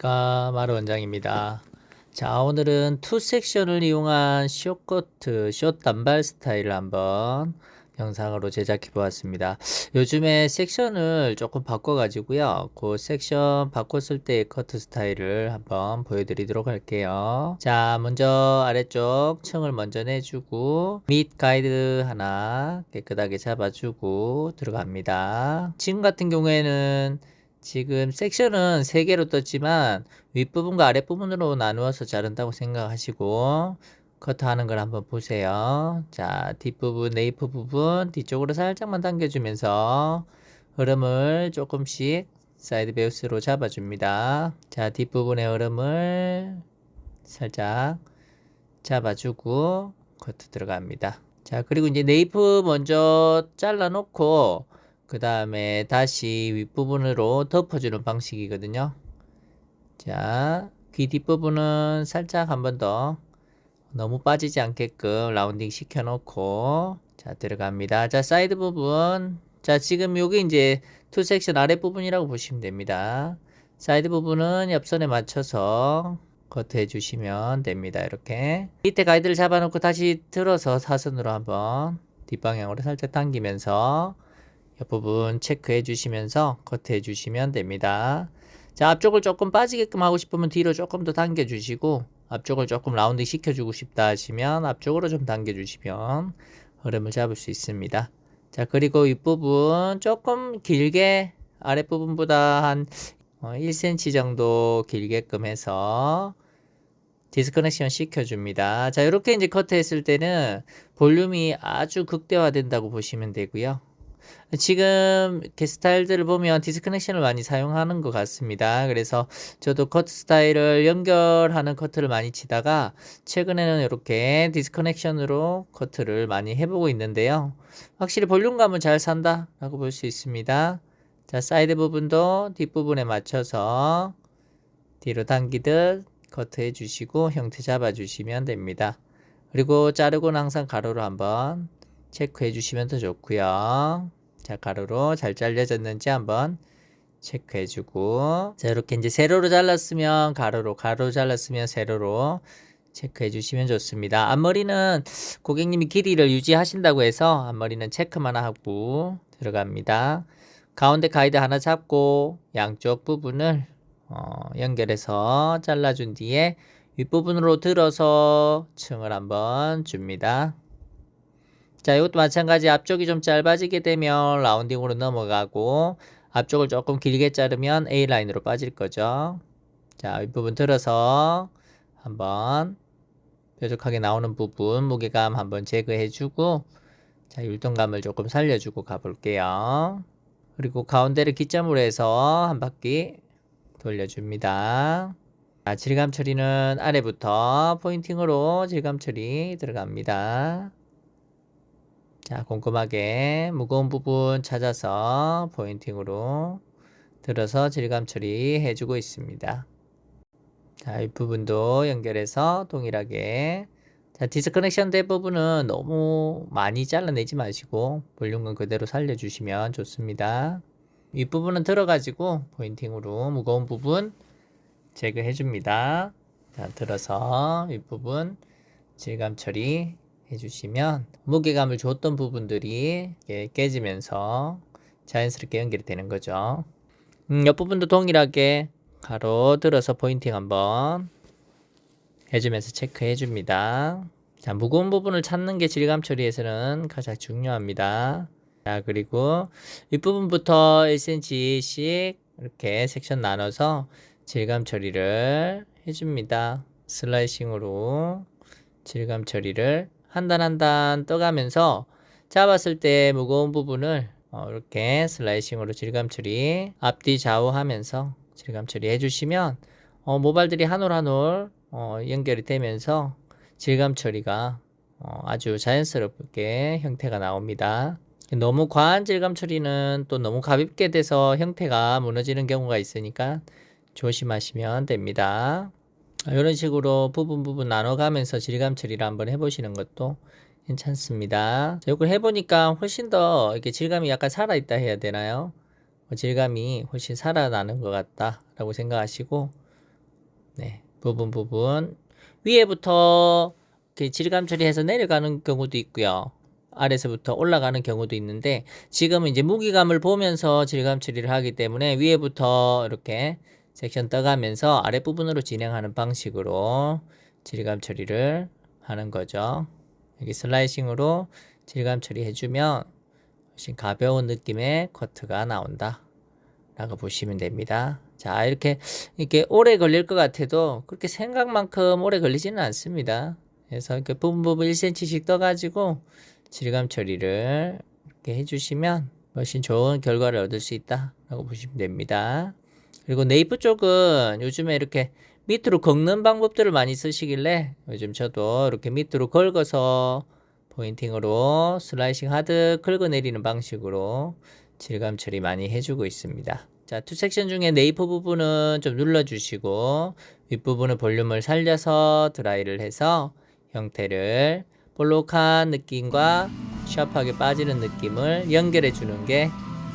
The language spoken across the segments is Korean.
까마르 원장입니다. 자, 오늘은 투 섹션을 이용한 숏커트, 숏 단발 스타일을 한번 영상으로 제작해 보았습니다. 요즘에 섹션을 조금 바꿔 가지고요. 그 섹션 바꿨을 때의 커트 스타일을 한번 보여드리도록 할게요. 자, 먼저 아래쪽 층을 먼저 내주고 밑 가이드 하나 깨끗하게 잡아주고 들어갑니다. 지금 같은 경우에는 지금 섹션은 3개로 떴지만 윗부분과 아랫부분으로 나누어서 자른다고 생각하시고 커트하는 걸 한번 보세요. 자, 뒷부분, 네이프 부분 뒤쪽으로 살짝만 당겨주면서 흐름을 조금씩 사이드 베우스로 잡아줍니다. 자, 뒷부분의 흐름을 살짝 잡아주고 커트 들어갑니다. 자, 그리고 이제 네이프 먼저 잘라놓고 그 다음에 다시 윗부분으로 덮어주는 방식이거든요. 자, 귀 뒷부분은 살짝 한 번 더 너무 빠지지 않게끔 라운딩 시켜놓고 자 들어갑니다. 자 사이드 부분 자 지금 여기 이제 투 섹션 아랫부분이라고 보시면 됩니다. 사이드 부분은 옆선에 맞춰서 커트해 주시면 됩니다. 이렇게 밑에 가이드를 잡아놓고 다시 들어서 사선으로 한번 뒷방향으로 살짝 당기면서 옆부분 체크해 주시면서 커트해 주시면 됩니다. 자, 앞쪽을 조금 빠지게끔 하고 싶으면 뒤로 조금 더 당겨 주시고 앞쪽을 조금 라운딩 시켜 주고 싶다 하시면 앞쪽으로 좀 당겨 주시면 흐름을 잡을 수 있습니다. 자, 그리고 윗부분 조금 길게 아랫부분보다 한 1cm 정도 길게끔 해서 디스커넥션 시켜줍니다. 자, 이렇게 이제 커트했을 때는 볼륨이 아주 극대화된다고 보시면 되고요. 지금 이렇게 스타일들을 보면 디스커넥션을 많이 사용하는 것 같습니다. 그래서 저도 커트 스타일을 연결하는 커트를 많이 치다가 최근에는 이렇게 디스커넥션으로 커트를 많이 해보고 있는데요. 확실히 볼륨감은 잘 산다 라고 볼 수 있습니다. 자, 사이드 부분도 뒷부분에 맞춰서 뒤로 당기듯 커트해 주시고 형태 잡아 주시면 됩니다. 그리고 자르고는 항상 가로로 한번 체크해 주시면 더 좋고요. 자, 가로로 잘 잘려졌는지 한번 체크해 주고 자, 이렇게 이제 세로로 잘랐으면 가로로 가로 잘랐으면 세로로 체크해 주시면 좋습니다. 앞머리는 고객님이 길이를 유지하신다고 해서 앞머리는 체크만 하고 들어갑니다. 가운데 가이드 하나 잡고 양쪽 부분을 어, 연결해서 잘라준 뒤에 윗부분으로 들어서 층을 한번 줍니다. 자, 이것도 마찬가지 앞쪽이 좀 짧아지게 되면 라운딩으로 넘어가고 앞쪽을 조금 길게 자르면 A라인으로 빠질 거죠. 자, 윗부분 들어서 한번 뾰족하게 나오는 부분 무게감 한번 제거해 주고 자, 율동감을 조금 살려주고 가볼게요. 그리고 가운데를 기점으로 해서 한 바퀴 돌려줍니다. 자, 질감 처리는 아래부터 포인팅으로 질감 처리 들어갑니다. 자, 꼼꼼하게 무거운 부분 찾아서 포인팅으로 들어서 질감 처리해 주고 있습니다. 자, 이 부분도 연결해서 동일하게 자, 디스커넥션 된 부분은 너무 많이 잘라내지 마시고 볼륨감 그대로 살려주시면 좋습니다. 윗부분은 들어가지고 포인팅으로 무거운 부분 제거해 줍니다. 자, 들어서 윗부분 질감 처리 해주시면 무게감을 줬던 부분들이 깨지면서 자연스럽게 연결이 되는 거죠. 음, 옆부분도 동일하게 가로 들어서 포인팅 한번 해주면서 체크해 줍니다. 자, 무거운 부분을 찾는 게 질감 처리에서는 가장 중요합니다. 자, 그리고 윗부분부터 1cm씩 이렇게 섹션 나눠서 질감 처리를 해줍니다. 슬라이싱으로 질감 처리를 한 단 한 단 떠가면서 잡았을 때 무거운 부분을 어, 이렇게 슬라이싱으로 질감 처리 앞뒤 좌우 하면서 질감 처리 해 주시면 어, 모발들이 한 올 한올 어, 연결이 되면서 질감 처리가 어, 아주 자연스럽게 형태가 나옵니다. 너무 과한 질감 처리는 또 너무 가볍게 돼서 형태가 무너지는 경우가 있으니까 조심하시면 됩니다. 이런 식으로 부분 부분 나눠가면서 질감 처리를 한번 해보시는 것도 괜찮습니다. 이걸 해보니까 훨씬 더 이렇게 질감이 약간 살아있다 해야 되나요? 어, 질감이 훨씬 살아나는 것 같다라고 생각하시고 네, 부분 부분 위에부터 이렇게 질감 처리해서 내려가는 경우도 있고요. 아래서부터 올라가는 경우도 있는데 지금은 이제 무게감을 보면서 질감 처리를 하기 때문에 위에부터 이렇게 섹션 떠가면서 아랫부분으로 진행하는 방식으로 질감 처리를 하는 거죠. 여기 슬라이싱으로 질감 처리해주면 훨씬 가벼운 느낌의 커트가 나온다. 라고 보시면 됩니다. 자, 이렇게, 이렇게 오래 걸릴 것 같아도 그렇게 생각만큼 오래 걸리지는 않습니다. 그래서 이렇게 부분 부분 1cm씩 떠가지고 질감 처리를 이렇게 해주시면 훨씬 좋은 결과를 얻을 수 있다. 라고 보시면 됩니다. 그리고 네이프 쪽은 요즘에 이렇게 밑으로 긁는 방법들을 많이 쓰시길래 요즘 저도 이렇게 밑으로 긁어서 포인팅으로 슬라이싱 하듯 긁어내리는 방식으로 질감 처리 많이 해주고 있습니다. 자, 투 섹션 중에 네이프 부분은 좀 눌러주시고 윗부분은 볼륨을 살려서 드라이를 해서 형태를 볼록한 느낌과 샤프하게 빠지는 느낌을 연결해 주는 게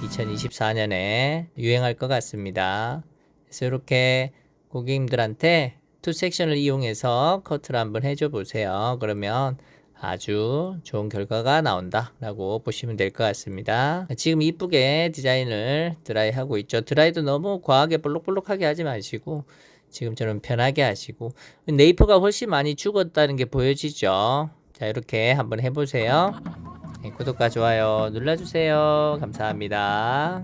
2024년에 유행할 것 같습니다. 그래서 이렇게 고객님들한테 투 섹션을 이용해서 커트를 한번 해줘 보세요. 그러면 아주 좋은 결과가 나온다 라고 보시면 될 것 같습니다 지금 이쁘게 디자인을 드라이 하고 있죠 드라이도 너무 과하게 볼록볼록하게 하지 마시고 지금처럼 편하게 하시고 네이프가 훨씬 많이 죽었다는 게 보여지죠 자 이렇게 한번 해보세요 네, 구독과 좋아요 눌러주세요. 감사합니다